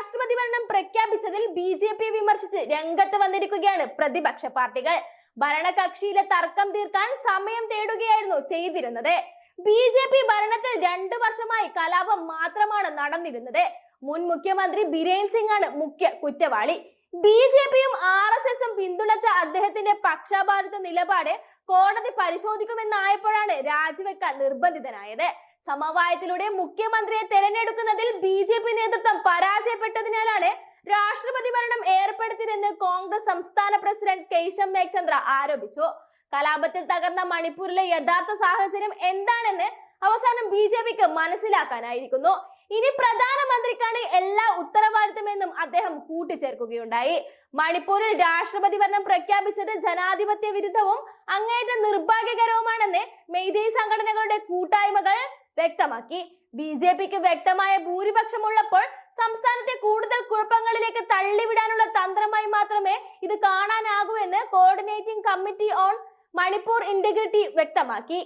രാഷ്ട്രപതി ഭരണം പ്രഖ്യാപിച്ചതിൽ B J പിയെ വിമർശിച്ച് രംഗത്ത് വന്നിരിക്കുകയാണ് പ്രതിപക്ഷ പാർട്ടികൾ. ഭരണകക്ഷിയിലെ തർക്കം തീർക്കാൻ സമയം തേടുകയായിരുന്നു ചെയ്തിരുന്നത്. ബി ജെ പി ഭരണത്തിൽ രണ്ടു വർഷമായി കലാപം മാത്രമാണ് നടന്നിരുന്നത്. മുൻ മുഖ്യമന്ത്രി ബിരേൻ സിംഗ് ആണ് മുഖ്യ കുറ്റവാളി. ബി ജെ പിയും ആർ എസ് എസും പിന്തുണച്ച അദ്ദേഹത്തിന്റെ പക്ഷപാതിത്വ നിലപാട് കോടതി പരിശോധിക്കുമെന്നായപ്പോഴാണ് രാജിവെക്കാൻ നിർബന്ധിതനായത്. സമവായത്തിലൂടെ മുഖ്യമന്ത്രിയെ തെരഞ്ഞെടുക്കുന്നതിൽ ബി ജെ പി നേതൃത്വം പരാജയപ്പെട്ടതിനാലാണ് രാഷ്ട്രപതി ഭരണം ഏർപ്പെടുത്തിയതെന്ന് കോൺഗ്രസ് സംസ്ഥാന പ്രസിഡന്റ് കേശം മേഘ്ചന്ദ്ര ആരോപിച്ചു. കലാപത്തിൽ തകർന്ന മണിപ്പൂരിലെ യഥാർത്ഥ സാഹചര്യം എന്താണെന്ന് അവസാനം ബി ജെ പിക്ക് മനസ്സിലാക്കാനായിരിക്കുന്നു. ഇനി പ്രധാനമന്ത്രിക്കാണ് എല്ലാ ഉത്തരവാദിത്തമെന്നും അദ്ദേഹം കൂട്ടിച്ചേർക്കുകയുണ്ടായി. മണിപ്പൂരിൽ രാഷ്ട്രപതി ഭരണം പ്രഖ്യാപിച്ചത് ജനാധിപത്യ വിരുദ്ധവും അങ്ങേറ്റ നിർഭാഗ്യകരവുമാണെന്ന് മെയ്തേ സംഘടനകളുടെ കൂട്ടായ്മകൾ വ്യക്തമാക്കി. ബി ജെ പിക്ക് വ്യക്തമായ ഭൂരിപക്ഷമുള്ളപ്പോൾ സംസ്ഥാനത്തെ കൂടുതൽ കുഴപ്പങ്ങളിലേക്ക് തള്ളിവിടാനുള്ള തന്ത്രമായി മാത്രമേ ഇത് കാണാനാകൂ എന്ന് coordinating committee on Manipur integrity വ്യക്തമാക്കി.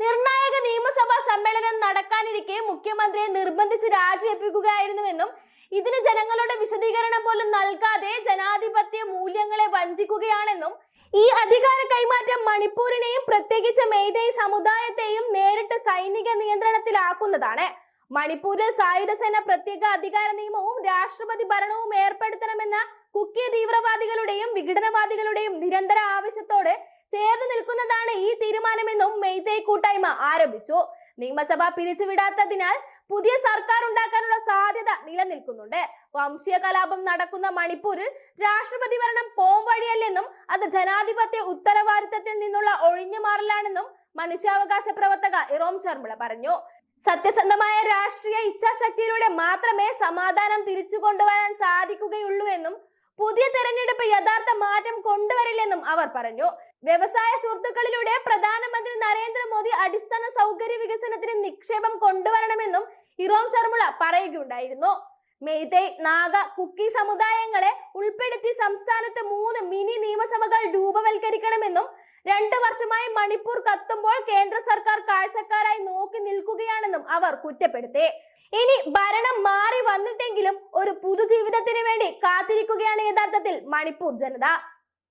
നിർണായക നിയമസഭാ സമ്മേളനം നടക്കാനിരിക്കെ മുഖ്യമന്ത്രിയെ നിർബന്ധിച്ച് രാജിവെപ്പിക്കുകയായിരുന്നുവെന്നും ഇതിന് ജനങ്ങളുടെ വിശദീകരണം പോലും നൽകാതെ ജനാധിപത്യ മൂല്യങ്ങളെ വഞ്ചിക്കുകയാണെന്നും ഈ അധികാര കൈമാറ്റം മണിപ്പൂരിനെയും പ്രത്യേകിച്ച് മെയ്തൈ സമുദായത്തെയും നേരിട്ട് സൈനിക നിയന്ത്രണത്തിലാക്കുന്നതാണ്. മണിപ്പൂരിൽ സായുധ സേന പ്രത്യേക അധികാര നിയമവും രാഷ്ട്രപതി ഭരണവും ഏർപ്പെടുത്തണമെന്ന കുക്കിയ തീവ്രവാദികളുടെയും വിഘടനവാദികളുടെയും നിരന്തര ആവശ്യത്തോട് ചേർന്ന് നിൽക്കുന്നതാണ് ഈ തീരുമാനമെന്നും മെയ്തേ കൂട്ടായ്മ ആരംഭിച്ചു. നിയമസഭ പിരിച്ചുവിടാത്തതിനാൽ പുതിയ സർക്കാർ ഉണ്ടാക്കാനുള്ള സാധ്യത നിലനിൽക്കുന്നുണ്ട്. വംശീയ കലാപം നടക്കുന്ന മണിപ്പൂരിൽ രാഷ്ട്രപതി ഭരണം പോം വഴിയല്ലെന്നും അത് ജനാധിപത്യ ഉത്തരവാദിത്തത്തിൽ നിന്നുള്ള ഒഴിഞ്ഞുമാറലാണെന്നും മനുഷ്യാവകാശ പ്രവർത്തക ഇറോം ശർമ്മള പറഞ്ഞു. സത്യസന്ധമായ രാഷ്ട്രീയ ഇച്ഛാശക്തിയിലൂടെ മാത്രമേ സമാധാനം തിരിച്ചു കൊണ്ടുവരാൻ സാധിക്കുകയുള്ളൂ എന്നും പുതിയ തെരഞ്ഞെടുപ്പ് യഥാർത്ഥ മാറ്റം കൊണ്ടുവരില്ലെന്നും അവർ പറഞ്ഞു. വ്യവസായ സുഹൃത്തുക്കളിലൂടെ പ്രധാനമന്ത്രി സൗകര്യ വികസനത്തിന് നിക്ഷേപം കൊണ്ടുവരണമെന്നും ഇറോം ശർമുള പറയുകയുണ്ടായിരുന്നു. മെയ്തൈ നാഗ കുക്കി സമുദായങ്ങളെ ഉൾപ്പെടുത്തി സംസ്ഥാനത്ത് മൂന്ന് മിനി നിയമസഭകൾ രൂപവൽക്കരിക്കണമെന്നും രണ്ടു വർഷമായി മണിപ്പൂർ കത്തുമ്പോൾ കേന്ദ്ര സർക്കാർ കാഴ്ചക്കാരായി നോക്കി നിൽക്കുകയാണെന്നും അവർ കുറ്റപ്പെടുത്തി. ഇനി ഭരണം മാറി വന്നിട്ടെങ്കിലും ഒരു പുതുജീവിതത്തിന് വേണ്ടി കാത്തിരിക്കുകയാണ് യഥാർത്ഥത്തിൽ മണിപ്പൂർ ജനത.